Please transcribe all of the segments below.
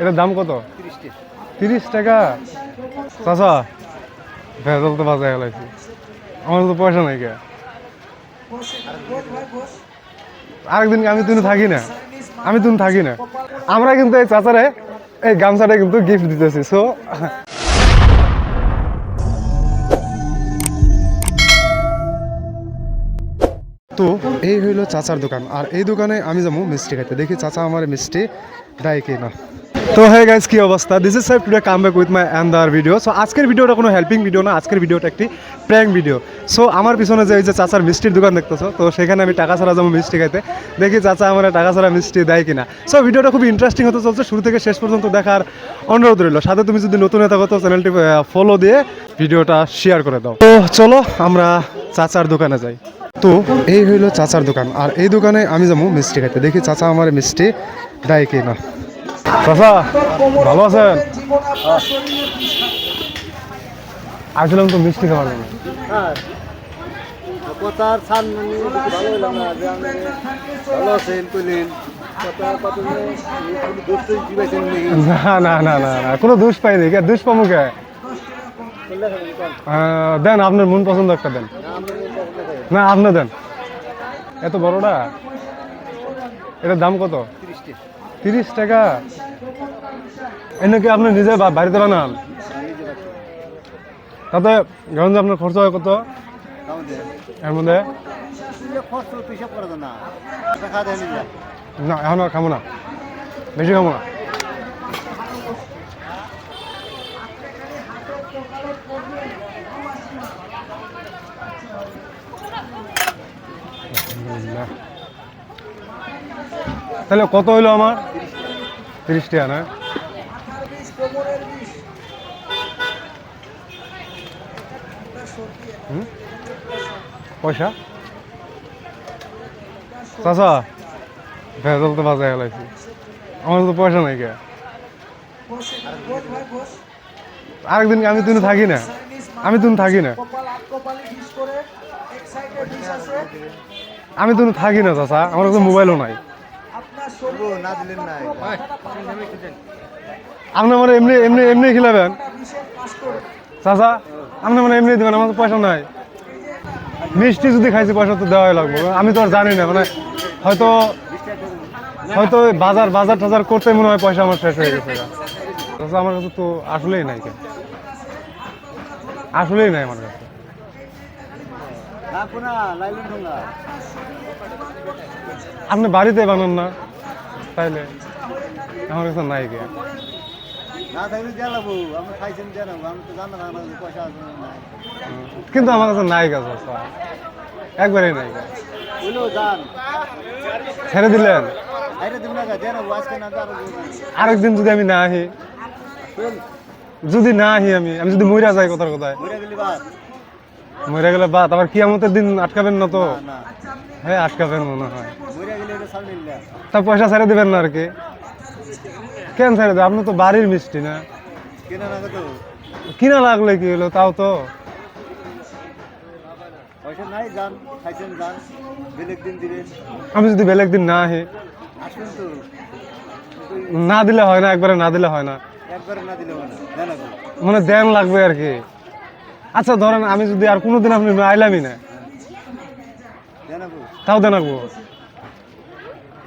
এটার দাম কত? তিরিশ টাকা। চাচা, ভেজাল তো বাজায় গেলাইছি। আমার তো পয়সা নাই কে আরেকদিন আমি তুমি থাকি না। আমি তুমি থাকি না। আমরা কিন্তু এই চাচারে এই গামছাটা কিন্তু গিফট দিতেছি সো তো এই হইল চাচার দোকান। আর এই দোকানে আমি যাব মিষ্টি খাইতে। দেখি চাচা আমার মিষ্টি দেয় কি না তো হ্যাঁ গাইজ কি অবস্থা? This is side today come back with my another video so আজকের ভিডিওটা কোনো হেল্পিং ভিডিও না, আজকের ভিডিওটা একটি প্র্যাঙ্ক ভিডিও সো আমার পিছনে যে এই যে চাচার মিষ্টির দোকান দেখতেছো, তো সেখানে আমি টাকা ছাড়া যাব মিষ্টি খাইতে। দেখি চাচা আমার টাকা ছাড়া মিষ্টি দেয় কিনা। সো ভিডিওটা খুব ইন্টারেস্টিং হতে চলছে, শুরু থেকে শেষ পর্যন্ত দেখার অনুরোধ রইল। সাথে তুমি যদি নতুন হয়ে থাকো, তো চ্যানেলটি ফলো দিয়ে ভিডিওটা শেয়ার করে দাও। তো চলো, আমরা চাচার দোকানে যাই। তো এই হইল চাচার দোকান, আর এই দোকানে আমি যাব মিষ্টি খাইতে। দেখি চাচা আমার মিষ্টি দেয় কি না চাচা ভালো আছেন? আসলাম তো মিষ্টি খাওয়ার জন্য। কথার সান ভালো হইলাম না যে আমি ভালো আছেন কইলেন কথা কত দোস্ত জিবাইছেন নাকি না না না না না কোনো দুষ পাইনি। কে দুষ পাবো কে? দেন আপনার মন পছন্দ একটা দেন। না আপনি দেন। এত বড়টা? এটার দাম কত? তিরিশ টাকা? এনে কি আপনি নিজে বাড়িতে বানান? তাতে যে আপনার খরচ হয় কত? এর মধ্যে? না, এখন আর খাব না। বেশি খাব না। তাহলে কত হইল আমার তিরিশ টাকা না? হুম? পয়সা? চাচা ভেজাল তো বাজায় গেলাইছি আমার তো পয়সা নাই কে আরেকদিন আমি তুমি থাকি না। আমি তুমি থাকি না। আমি তুমি থাকি না চাচা। আমার কাছে মোবাইলও নাই। না দিলেন নাই। আপনি আমার এমনি এমনি এমনি খিলাবেন? চাচা, আপনি মানে এমনি দেবেন, আমার পয়সা নাই। মিষ্টি যদি খাইছি, পয়সা তো দেওয়াই লাগবে। আমি তো আর জানি না মানে হয়তো হয়তো বাজার বাজার টাজার করতে মনে হয় পয়সা আমার শেষ হয়ে গেছে। চাচা, আমার কাছে তো আসলেই নাই কেন আসলেই নাই আমার কাছে। কোনা আপনি বাড়িতে বানান না, তাইলে আমার কাছে নাই কে না থাকলে জানাব আমি খাইছেন জানাব আমি তো জানা না পয়সা আছে নাই। কিন্তু আমার কাছে নাই গা চাচা একবারেই নাই ছেড়ে দিলেন? আরে তুমি না জানাব আজকে না আরেকদিন যদি আমি না আহি যদি না আহি আমি আমি যদি মইরা যাই কথার কথায়। ঘুরে গেলি বাদ। মইরা গেলে বাদ আবার কিয়ামতের দিন আটকাবেন না তো? হ্যাঁ আটকাবেন মনে হয়। তা পয়সা ছেড়ে দিবেন না আর কি। কেন ছেড়ে দেবেন আপনি তো বাড়ির মিষ্টি না। কেনা লাগলে কি হলো? তাও তো। আমি যদি বেলেগ দিন না আহি না দিলে হয় না একবারে না দিলে হয় না। মানে দেন লাগবে আর কি। আচ্ছা ধরেন আমি যদি আর কোনোদিন আপনি আইলামই না তাও দেন রাখব ঘুরে গেলি তো যাবি বাদ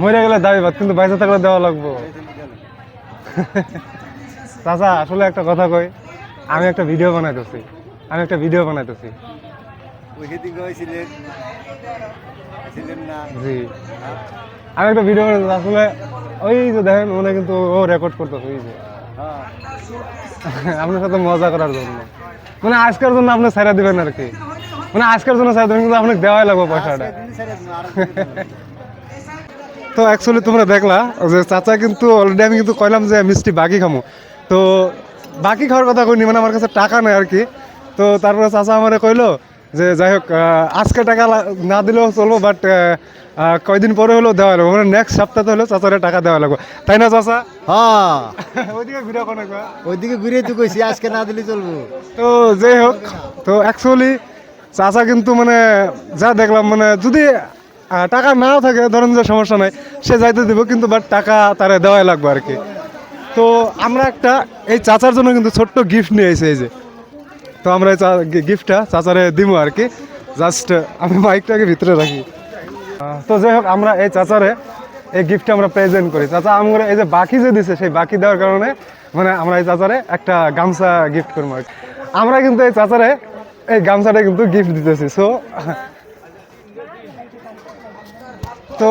মরে গেলে দাবি বাদ। কিন্তু বাইসে থাকলে দেওয়া লাগবো। চাচা আসলে একটা কথা কই আমি একটা ভিডিও বানাইতেছি আমি একটা ভিডিও বানাইতেছি। জি। আমি একটা ভিডিও বানাইতেছি আসলে ওই যে দেখেন মনে কিন্তু ও রেকর্ড করতেছে ওই যে। হ্যাঁ। আপনার সাথে মজা করার জন্য। মানে আজকের জন্য আপনি ছেড়ে দিবেন আর কি। মানে আজকের জন্য ছেড়ে দেবেন কিন্তু আপনাকে দেওয়াই লাগবে পয়সাটা। তো অ্যাকচুয়ালি তোমরা দেখলা যে চাচা কিন্তু অলরেডি আমি কিন্তু কইলাম যে মিষ্টি বাকি খামো। তো বাকি খাওয়ার কথা কইনি মানে আমার কাছে টাকা নেই আর কি তো তারপরে চাচা আমারে কইলো যে যাই হোক আজকে টাকা না দিলেও চলবো বাট কয়দিন পরে হলেও দেওয়া লাগবে। মানে নেক্সট সপ্তাহে হলেও চাচারে টাকা দেওয়া লাগবে। তাই না চাচা? হ্যাঁ। ওইদিকে ঘুরে ওইদিকে ঘুরে তো কইছি আজকে না দিলে চলবো। তো যাই হোক তো অ্যাকচুয়ালি চাচা কিন্তু মানে যা দেখলাম মানে যদি টাকা নাও থাকে, ধরেন যে সমস্যা নাই, সে যাইতে দিব, কিন্তু বাট টাকা তারে দেওয়াই লাগবে আর কি তো আমরা একটা, এই চাচার জন্য কিন্তু ছোট্ট গিফট নিয়ে এসে এই যে। তো আমরা এই গিফটটা চাচারে দিব আর কি জাস্ট আমি বাইকটাকে ভিতরে রাখি। তো যাই হোক, আমরা এই চাচারে এই গিফটটা আমরা প্রেজেন্ট করি। চাচা আমরা এই যে বাকি যে দিছে, সেই বাকি দেওয়ার কারণে মানে আমরা এই চাচারে একটা গামছা গিফট করব আর। আমরা কিন্তু এই চাচারে এই গামছাটা কিন্তু গিফট দিতেছি সো তো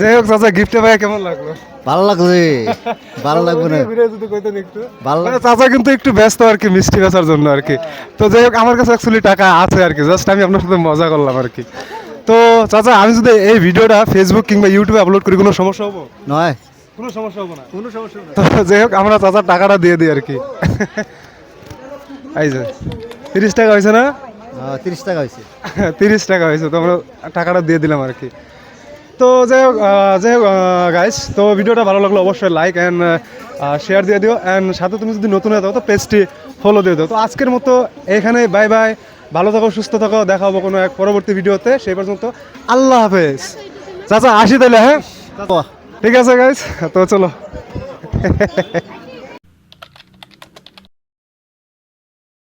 যাই হোক চাচা গিফটে পাই কেমন লাগল? ভালো লাগছে ভালো লাগবে না। যদি কইতেন একটু। ভালো মানে চাচা কিন্তু একটু ব্যস্ত আর কি মিষ্টি বেচার জন্য আর কি। তো যাই হোক আমার কাছে অ্যাকচুয়ালি টাকা আছে আর কি জাস্ট আমি আপনার সাথে মজা করলাম আর কি। তো চাচা আমি যদি এই ভিডিওটা ফেসবুক কিংবা ইউটিউবে আপলোড করি কোনো সমস্যা হব? নয়। কোনো সমস্যা হব না? কোনো সমস্যা তো যাই হোক আমরা চাচার টাকাটা দিয়ে দিই আর কি। এই যে তিরিশ টাকা হয়েছে না? তিরিশ টাকা হয়েছে। তিরিশ টাকা হয়েছে তো আমরা টাকাটা দিয়ে দিলাম আর কি। তো যাই হোক যাই হোক গাইস তো ভিডিওটা ভালো লাগল অবশ্যই লাইক অ্যান্ড শেয়ার দিয়ে দিও। অ্যান্ড সাথে তুমি যদি নতুন হয়ে থাকো তো পেজটি ফলো দিয়ে দিও। তো আজকের মতো এখানে বাই বাই ভালো থাকো সুস্থ থাকো। দেখা হব কোনো এক পরবর্তী ভিডিওতে। সেই পর্যন্ত আল্লাহ হাফেজ। চাচা আসি তাহলে হ্যাঁ? ঠিক আছে গাইস তো চলো।